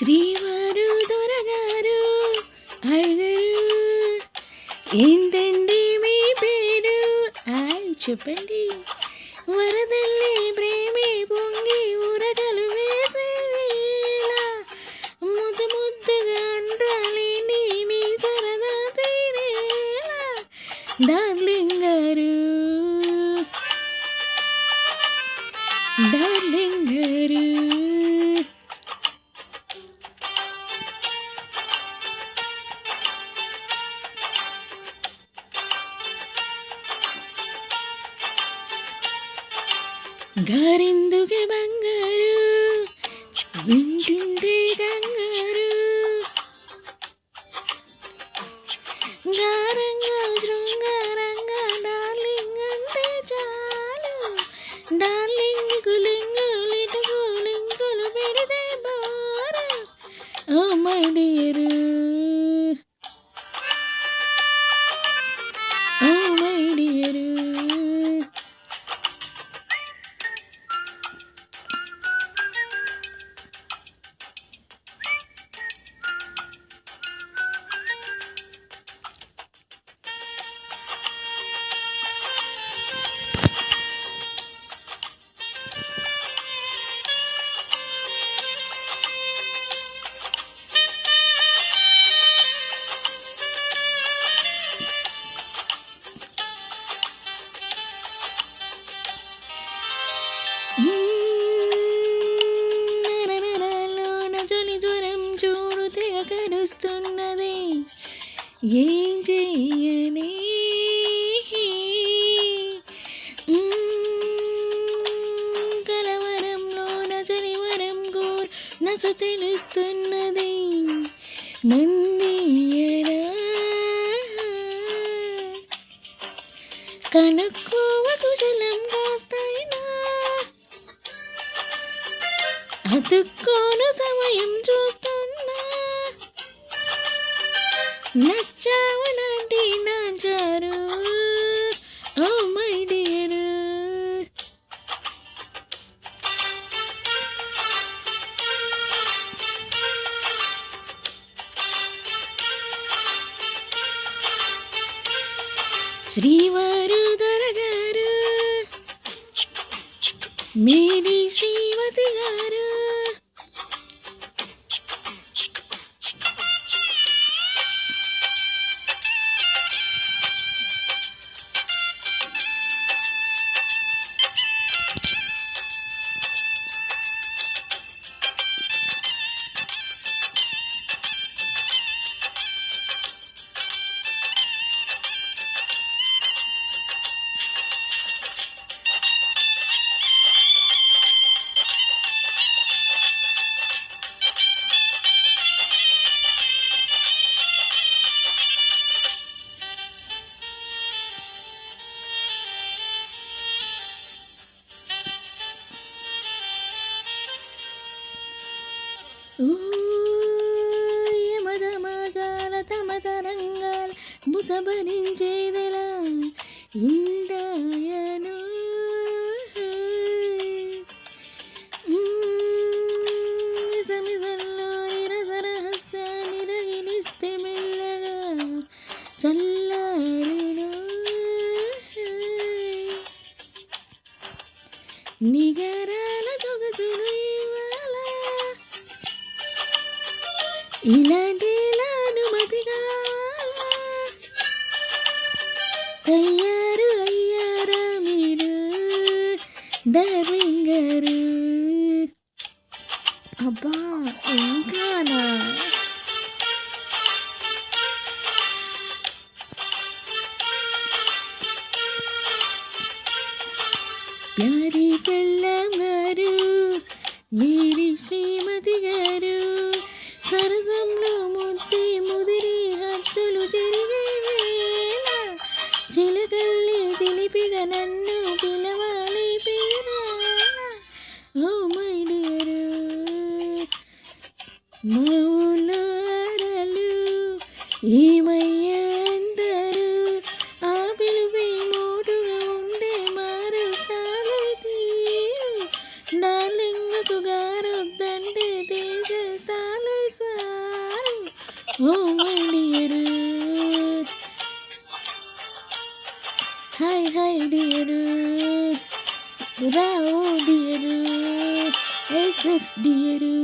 ശ്രീമാരുതുരകാരു അഴകരു ഇന്ത്യന്റെ me പേരു ആഴ്ചപ്പണ്ടി വരതല്ലേ గారెందుకే బంగారు వింటుంటే కంగారు గారంగా శృంగారంగా డార్లింగ్ అంటే చాలు డార్లింగ్ కులింగులు ఇటుకు లింకులు పెడితే బోరు ఓ మై ఏం చేయని కలవరంలో నచని వరం గోర్ నస తెలుస్తున్నది. మందియరా కనుక్కోవ కుశలం కాస్తైనా అతుక్కోను సమయం చూస్తున్నా. శ్రీవారు దొరగారు మేరీ శ్రీమతి గారు యమదమాజాల తమ తరంగాల ముసబరించేదెలా ఇందాయను సమిసల్లో రసరహస్యాన్ని రగిలిస్తే మెల్లగా చల్ల ఇలాంటి అనుమతిగా తయారు అయ్యారా మీరు? డార్లింగ్ గారు. అబ్బా ఇంకానా? ప్యారి పెళ్ళం మీ మా ఊళ్ళో ఆడలు ఏమయ్యా అందరు ఆ పిలుపే మోటుగా ఉండే మారుతాలే తీరు డార్లింగ్కు గారొద్దంటే తీసేస్తాలే sir oh my dear hi hi dear Rao dear yes yes dear